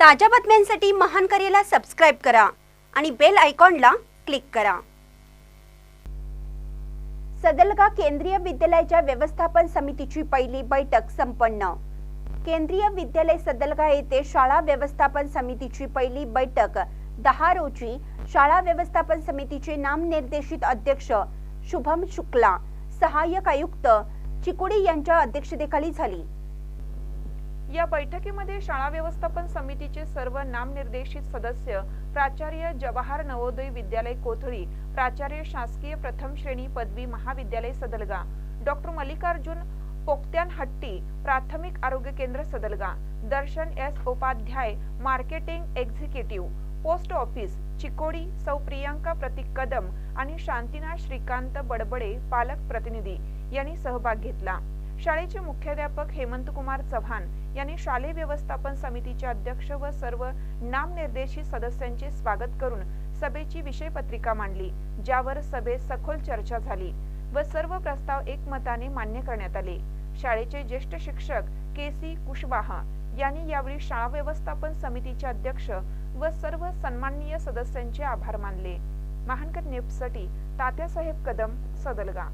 ताज्या बातम्यांसाठी महान करेला सबस्क्राईब करा आणि बेल आयकॉनला क्लिक करा. सदलगा केंद्रीय विद्यालयाच्या व्यवस्थापन समितीची पहिली बैठक संपन्न. केंद्रीय विद्यालय सदलगा येथे शाळा व्यवस्थापन समितीची पहिली बैठक दहा रोजी शाळा व्यवस्थापन समितीचे नामनिर्देशित अध्यक्ष शुभम शुक्ला सहाय्यक आयुक्त चिकुडी यांच्या अध्यक्षतेखाली झाली. या बैठकीमध्ये शाळा व्यवस्थापन समितीचे सर्व नामनिर्देशित सदस्य प्राचार्य जवाहर नवोदय विद्यालय कोथळी प्राचार्य शासकीय प्रथम श्रेणी पदवी महाविद्यालय सदलगा डॉक्टर मल्लिकार्जुन पोक्त्यान हट्टी प्राथमिक आरोग्य केंद्र Sadalga Darshan S. Upadhyay marketing executive post office Chikodi सौ प्रियांका प्रतीक कदम आणि शांतिना श्रीकांत बडबडे पालक प्रतिनिधी यांनी सहभाग घेतला. शाळेचे मुख्याध्यापक हेमंत कुमार चव्हाण यांनी शालेय व्यवस्थापन समितीचे अध्यक्ष व सर्व नामनिर्देशित सदस्यांचे स्वागत करून सभेची विषय पत्रिका मांडली ज्यावर सभेत सखोल चर्चा झाली व सर्व प्रस्ताव एकमताने मान्य करण्यात आले. शाळेचे ज्येष्ठ शिक्षक के सी कुशवाहा यांनी यावेळी शाळा व्यवस्थापन समितीचे अध्यक्ष व सर्व सन्माननीय सदस्यांचे आभार मानले. महानकर नेपसाठी तात्यासाहेब कदम सदलगा.